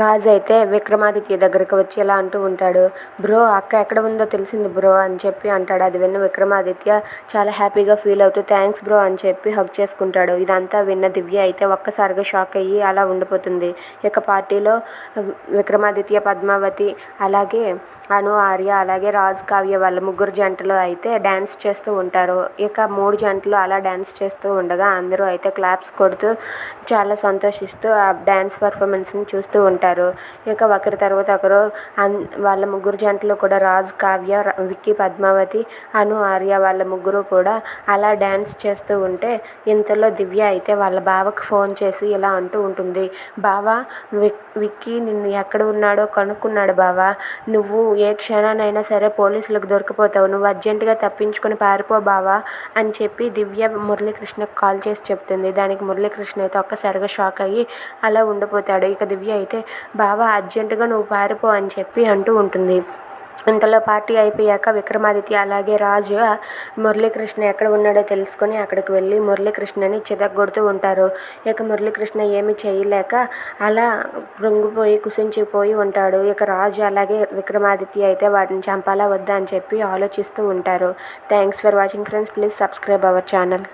రాజు అయితే విక్రమాదిత్య దగ్గరకు వచ్చి ఇలా అంటూ ఉంటాడు బ్రో అక్క ఎక్కడ ఉందో తెలిసింది బ్రో అని చెప్పి అంటాడు. అది విన్న విక్రమాదిత్య చాలా హ్యాపీగా ఫీల్ అవుతూ థ్యాంక్స్ బ్రో అని చెప్పి హగ్ చేసుకుంటాడు. ఇదంతా విన్న దివ్య అయితే ఒక్కసారిగా షాక్ అయ్యి అలా ఉండిపోతుంది. ఇక పార్టీలో విక్రమాదిత్య పద్మావతి అలాగే అను ఆర్య అలాగే రాజ్ కావ్య వాళ్ళ ముగ్గురు జంటలు అయితే డ్యాన్స్ చేస్తూ ఉంటారు. ఇక మూడు జంటలు అలా డ్యాన్స్ చేస్తూ ఉండగా అందరూ అయితే క్లాప్స్ కొడుతూ చాలా సంతోషిస్తూ ఆ డ్యాన్స్ పర్ఫార్మెన్స్ని చూస్తూ ఉంటారు. ఇక ఒకరి తర్వాత ఒకరు అన్ వాళ్ళ ముగ్గురు జంటలు కూడా రాజ్ కావ్య విక్కీ పద్మావతి అను ఆర్య వాళ్ళ ముగ్గురు కూడా అలా డ్యాన్స్ చేస్తూ ఉంటే ఇంతలో దివ్య అయితే వాళ్ళ బావకు ఫోన్ చేసి ఇలా అంటూ ఉంటుంది. బావా విక్ విక్కీ నిన్ను ఎక్కడ ఉన్నాడో కనుక్కున్నాడు బావా. నువ్వు ఏ క్షణానైనా సరే పోలీసులకు దొరికిపోతావు. నువ్వు అర్జెంటుగా తప్పించుకొని పారిపో బావా అని చెప్పి దివ్య మురళీకృష్ణకు కాల్ చేసి చెప్తుంది. దానికి మురళీకృష్ణ అయితే ఒక్కసారిగా షాక్ అయ్యి అలా ఉండిపోతాడు. ఇక దివ్య అయితే బావా అర్జెంటుగా నువ్వు పారిపో అని చెప్పి అంటూ ఉంటుంది. ఇంతలో పార్టీ అయిపోయాక విక్రమాదిత్య అలాగే రాజు మురళీకృష్ణ ఎక్కడ ఉన్నాడో తెలుసుకొని అక్కడికి వెళ్ళి మురళీకృష్ణని చితగ్గొడుతూ ఉంటారు. ఇక మురళీకృష్ణ ఏమి చేయలేక అలా కృంగిపోయి కుసించిపోయి ఉంటాడు. ఇక రాజు అలాగే విక్రమాదిత్య అయితే వాటిని చంపాలా వద్దా అని చెప్పి ఆలోచిస్తూ ఉంటారు. Thanks for watching friends. Please subscribe our channel.